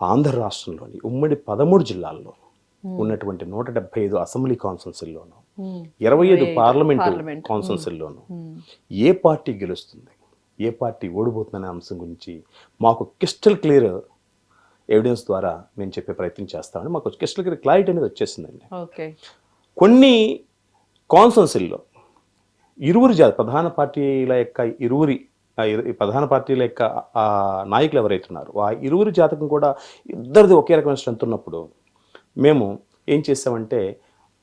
ఆంధ్ర రాష్ట్రంలోని ఉమ్మడి పదమూడు జిల్లాల్లో ఉన్నటువంటి నూట డెబ్బై ఐదు అసెంబ్లీ కౌన్సిల్స్లోనూ ఇరవై ఐదు పార్లమెంటు. కౌన్సిల్స్లోనూ ఏ పార్టీ గెలుస్తుంది? ఏ పార్టీ ఓడిపోతుందనే అంశం గురించి మాకు క్రిస్టల్ క్లియర్ ఎవిడెన్స్ ద్వారా మేము చెప్పే ప్రయత్నం చేస్తామని మాకు క్రిస్టల్ క్లియర్ క్లారిటీ అనేది వచ్చేసిందండి. కొన్ని కాన్సన్సిల్లో ఇరువురి జా ప్రధాన పార్టీల యొక్క ఇరువురి ఈ ప్రధాన పార్టీల యొక్క ఆ నాయకులు ఎవరైతే ఉన్నారో ఆ ఇరువురి జాతకం కూడా ఇద్దరిది ఒకే రకమైన స్ట్రెంత్ ఉన్నప్పుడు మేము ఏం చేసామంటే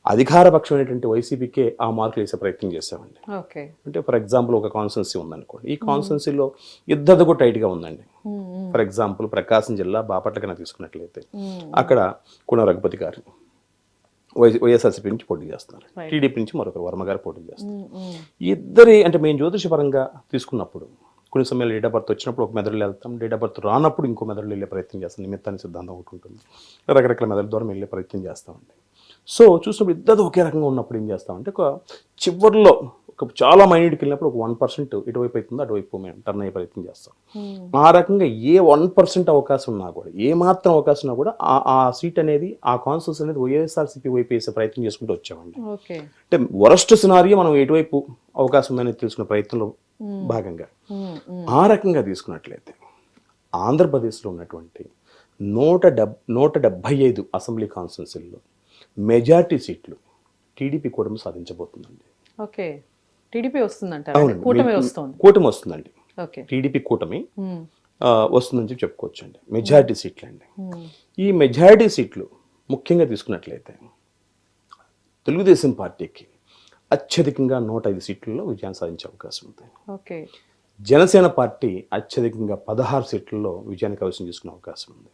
అధికారపక్షమైనటువంటి వైసీపీకే ఆ మార్కులు వేసే ప్రయత్నం చేసామండి ఓకే. అంటే ఫర్ ఎగ్జాంపుల్ ఒక కాన్సెన్సీ ఉందనుకోండి. ఈ కాన్సెన్సీలో ఇద్దరిది కూడా టైట్గా ఉందండి. ఫర్ ఎగ్జాంపుల్ ప్రకాశం జిల్లా బాపట్ల కన్నా తీసుకున్నట్లయితే అక్కడ కుణ రఘుపతి గారు వై వైఎస్ఆర్సీపీ నుంచి పోటీ చేస్తున్నారు. టీడీపీ నుంచి మరొకరు వర్మ గారు పోటీ చేస్తున్నారు. ఇద్దరి అంటే మేము జ్యోతిషపరంగా తీసుకున్నప్పుడు కొన్ని సమయాలు డేట్ ఆఫ్ బర్త్ వచ్చినప్పుడు ఒక మెదడులో వెళ్తాం. డేట్ ఆఫ్ బర్త్ రానప్పుడు ఇంకో మెదడులో వెళ్ళే ప్రయత్నం చేస్తాం. నిమిత్తాన్ని సిద్ధాంతం ఒకటి ఉంటుంది. రకరకాల మెదడు ద్వారా వెళ్ళే ప్రయత్నం చేస్తామండి. సో చూసినప్పుడు ఇద్దరు ఒకే రకంగా ఉన్నప్పుడు ఏం చేస్తామంటే ఒక చివరిలో చాలా మైన్యూట్కి వెళ్ళినప్పుడు ఒక వన్ పర్సెంట్ ఇటువైపు అవుతుందో అటువైపు మేము టర్న్ అయ్యే ప్రయత్నం చేస్తాం. ఆ రకంగా ఏ వన్ పర్సెంట్ అవకాశం ఉన్నా కూడా ఏ మాత్రం అవకాశం ఉన్నా కూడా ఆ ఆ సీట్ అనేది ఆ కాన్సల్స్ అనేది వైఎస్ఆర్సీపీ వైపు వేసే ప్రయత్నం చేసుకుంటూ వచ్చామండి. అంటే వరస్ట్ సినారియో మనం ఎటువైపు అవకాశం ఉందని తెలుసుకునే ప్రయత్నంలో భాగంగా. ఆ రకంగా తీసుకున్నట్లయితే ఆంధ్రప్రదేశ్లో ఉన్నటువంటి నూట డెబ్ నూట డెబ్భై ఐదు అసెంబ్లీ కాన్స్టిట్యున్సీల్లో మెజార్టీ సీట్లు టీడీపీ కూటమి సాధించబోతుందండి. Okay TDP వస్తుందంటారు. కూటమి వస్తుంది. కూటమి వస్తుందండి. టీడీపీ కూటమి వస్తుందని చెప్పి చెప్పుకోవచ్చు అండి మెజారిటీ సీట్లు అండి ఈ మెజారిటీ సీట్లు ముఖ్యంగా తీసుకున్నట్లయితే తెలుగుదేశం పార్టీకి అత్యధికంగా నూట ఐదు సీట్లలో విజయాన్ని సాధించే అవకాశం ఉంది. ఓకే. జనసేన పార్టీ అత్యధికంగా పదహారు సీట్లలో విజయాన్ని కైవసం చేసుకునే అవకాశం ఉంది.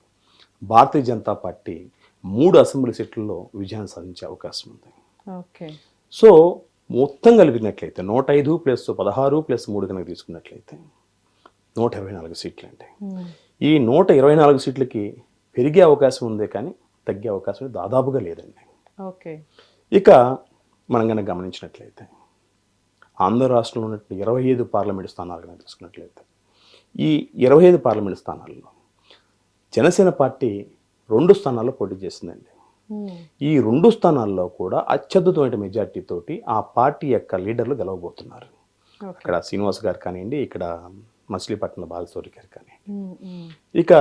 భారతీయ జనతా పార్టీ మూడు అసెంబ్లీ సీట్లలో విజయాన్ని సాధించే అవకాశం ఉంది. ఓకే. సో మొత్తం కలిపినట్లయితే నూట ఐదు ప్లస్ పదహారు ప్లస్ మూడు కనుక తీసుకున్నట్లయితే నూట ఇరవై నాలుగు సీట్లు అండి ఈ నూట ఇరవై నాలుగు సీట్లకి పెరిగే అవకాశం ఉందే కానీ తగ్గే అవకాశం దాదాపుగా లేదండి. ఓకే. ఇక మనం కనుక గమనించినట్లయితే ఆంధ్ర రాష్ట్రంలో ఉన్నటువంటి ఇరవై ఐదు పార్లమెంట్ స్థానాలు కనుక తీసుకున్నట్లయితే ఈ ఇరవై ఐదు పార్లమెంట్ స్థానాల్లో జనసేన పార్టీ రెండు స్థానాల్లో పోటీ చేసిందండి. ఈ రెండు స్థానాల్లో కూడా అత్యద్భుతమైన మెజార్టీ తోటి ఆ పార్టీ యొక్క లీడర్లు గెలవబోతున్నారు. ఓకే. ఇక్కడ శ్రీనివాస్ గారు కానివ్వండి ఇక్కడ మచిలీపట్నం బాలసౌరి గారు కానివ్వండి. ఇక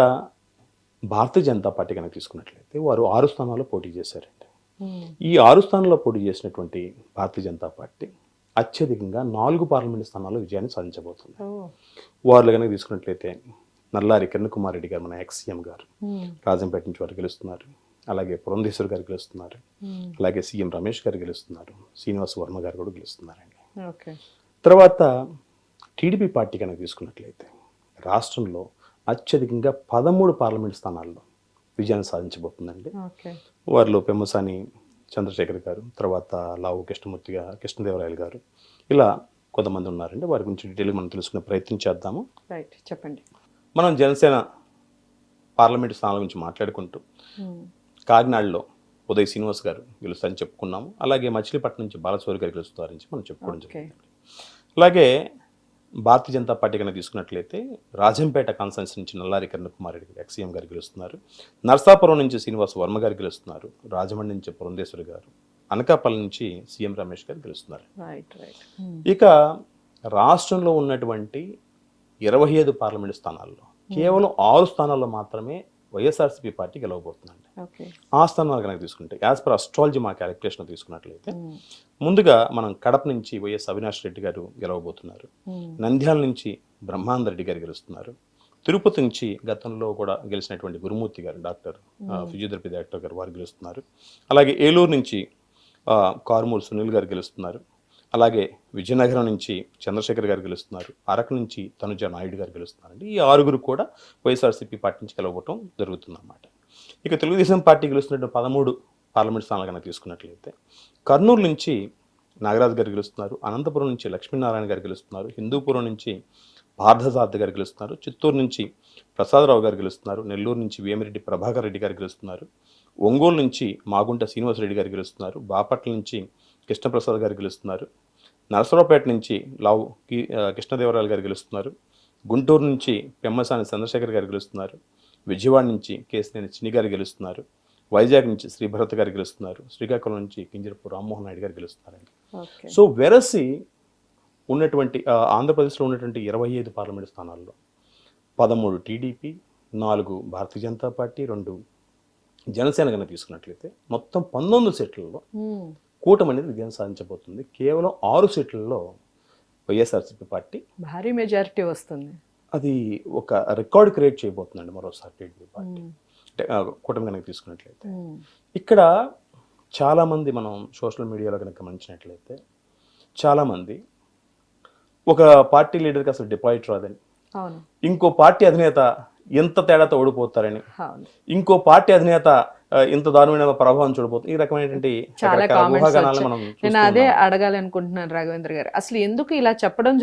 భారతీయ జనతా పార్టీ కనుక తీసుకున్నట్లయితే వారు ఆరు స్థానాల్లో పోటీ చేశారండి. ఈ ఆరు స్థానాల్లో పోటీ చేసినటువంటి భారతీయ జనతా పార్టీ అత్యధికంగా నాలుగు పార్లమెంట్ స్థానాల్లో విజయాన్ని సాధించబోతుంది. వారిలో కనుక తీసుకున్నట్లయితే నల్లారి కిరణ్ కుమార్ రెడ్డి గారు మన ఎక్స్సీఎం గారు రాజంపేట నుంచి వారు గెలుస్తున్నారు. అలాగే పురంధేశ్వర్ గారు గెలుస్తున్నారు. అలాగే సీఎం రమేష్ గారు గెలుస్తున్నారు. శ్రీనివాస్ వర్మ గారు కూడా గెలుస్తున్నారండి. ఓకే. తర్వాత టీడీపీ పార్టీ కనుక తీసుకున్నట్లయితే రాష్ట్రంలో అత్యధికంగా పదమూడు పార్లమెంట్ స్థానాల్లో విజయాన్ని సాధించబోతుందండి. వారిలో పెమ్మసాని చంద్రశేఖర్ గారు తర్వాత లావు కృష్ణమూర్తి గారు కృష్ణదేవరాయలు గారు ఇలా కొంతమంది ఉన్నారండి. వారి గురించి డీటెయిల్గా మనం తెలుసుకునే ప్రయత్నం చేద్దాము. రైట్ చెప్పండి. మనం జనసేన పార్లమెంట్ స్థానాల గురించి మాట్లాడుకుంటూ కాకినాడలో ఉదయ్ శ్రీనివాస్ గారు గెలుస్తారని చెప్పుకున్నాము. అలాగే మచిలీపట్నం నుంచి బాలసూరి గారు గెలుస్తారని చెప్పి మనం చెప్పుకోవడం జరిగింది. అలాగే భారతీయ జనతా పార్టీ కనుక తీసుకున్నట్లయితే రాజంపేట కాన్ఫరెన్స్ నుంచి నల్లారి కుమార్ రెడ్డి గారు ఎక్సీఎం గారు గెలుస్తున్నారు. నర్సాపురం నుంచి శ్రీనివాస్ వర్మ గారు గెలుస్తున్నారు. రాజమండ్రి నుంచి పురంధేశ్వరి గారు అనకాపల్లి నుంచి సీఎం రమేష్ గారు గెలుస్తున్నారు. రైట్ ఇక రాష్ట్రంలో ఉన్నటువంటి ఇరవై ఐదు పార్లమెంట్ స్థానాల్లో కేవలం ఆరు స్థానాల్లో మాత్రమే వైఎస్ఆర్సీపీ పార్టీ గెలవబోతుందండి. ఆ స్థానాలు కనుక తీసుకుంటే యాజ్ పర్ అస్ట్రాలజీ మా క్యాలిక్యులేషన్ తీసుకున్నట్లయితే ముందుగా మనం కడప నుంచి వైఎస్ అవినాష్ రెడ్డి గారు గెలవబోతున్నారు. నంద్యాల నుంచి బ్రహ్మానంద రెడ్డి గారు గెలుస్తున్నారు. తిరుపతి నుంచి గతంలో కూడా గెలిచినటువంటి గురుమూర్తి గారు డాక్టర్ ఫిజియోథెరపీ డాక్టర్ గారు వారు గెలుస్తున్నారు. అలాగే ఏలూరు నుంచి కారుమూరు సునీల్ గారు గెలుస్తున్నారు. అలాగే విజయనగరం నుంచి చంద్రశేఖర్ గారు గెలుస్తున్నారు. అరకు నుంచి తనుజ నాయుడు గారు గెలుస్తున్నారండి. ఈ ఆరుగురు కూడా వైఎస్ఆర్సీపీ పార్టీ నుంచి గెలవటం జరుగుతుందన్నమాట. ఇక తెలుగుదేశం పార్టీ గెలుస్తున్నటువంటి పదమూడు పార్లమెంట్ స్థానాలు కనుక తీసుకున్నట్లయితే కర్నూలు నుంచి నాగరాజు గారు గెలుస్తున్నారు అనంతపురం నుంచి లక్ష్మీనారాయణ గారు గెలుస్తున్నారు హిందూపురం నుంచి భారతసాద్ గారు గెలుస్తున్నారు చిత్తూరు నుంచి ప్రసాదరావు గారు గెలుస్తున్నారు నెల్లూరు నుంచి వేమిరెడ్డి ప్రభాకర్ రెడ్డి గారు గెలుస్తున్నారు ఒంగోలు నుంచి మాగుంట శ్రీనివాసరెడ్డి గారు గెలుస్తున్నారు బాపట్ల నుంచి కృష్ణప్రసాద్ గారు గెలుస్తున్నారు. నరసరావుపేట నుంచి లావు కృష్ణదేవరాయలు గారు గెలుస్తున్నారు. గుంటూరు నుంచి పెమ్మసాని చంద్రశేఖర్ గారు గెలుస్తున్నారు. విజయవాడ నుంచి కేసినేని చిన్ని గారు గెలుస్తున్నారు. వైజాగ్ నుంచి శ్రీ భరత్ గారు గెలుస్తున్నారు. శ్రీకాకుళం నుంచి కింజరపు రామ్మోహన్ నాయుడు గారు గెలుస్తున్నారండి. సో వెరసి ఉన్నటువంటి ఆంధ్రప్రదేశ్లో ఉన్నటువంటి ఇరవై ఐదు పార్లమెంట్ స్థానాల్లో పదమూడు టీడీపీ నాలుగు భారతీయ జనతా పార్టీ రెండు జనసేన కనుక తీసుకున్నట్లయితే మొత్తం పంతొమ్మిది సీట్లలో. కూటమి అనేది విజయం సాధించబోతుంది. కేవలం ఆరు సీట్లలో వైఎస్ఆర్సీపీ పార్టీ భారీ మెజారిటీ వస్తుంది. అది ఒక రికార్డ్ క్రియేట్ చేయబోతుందండి మరోసారి టీడీపీ పార్టీ. అంటే, కూటమి కనుక తీసుకున్నట్లయితే. ఇక్కడ చాలామంది మనం సోషల్ మీడియాలో కనుక గమనించినట్లయితే చాలామంది ఒక పార్టీ లీడర్కి అసలు డిపాజిట్ రాదని ఇంకో పార్టీ అధినేత ఎంత తేడాతో ఓడిపోతారని ఇంకో పార్టీ అధినేత ఇంత దారుణమైన ప్రభావం చూడబోతుంది ఈ రకమైనటువంటి చాలా కామెంట్స్ మనం నేను చూస్తూ అదే ఉన్నాం. అడగాలి అనుకుంటున్నాను రాఘవేంద్ర గారు అసలు ఎందుకు ఇలా చెప్పడం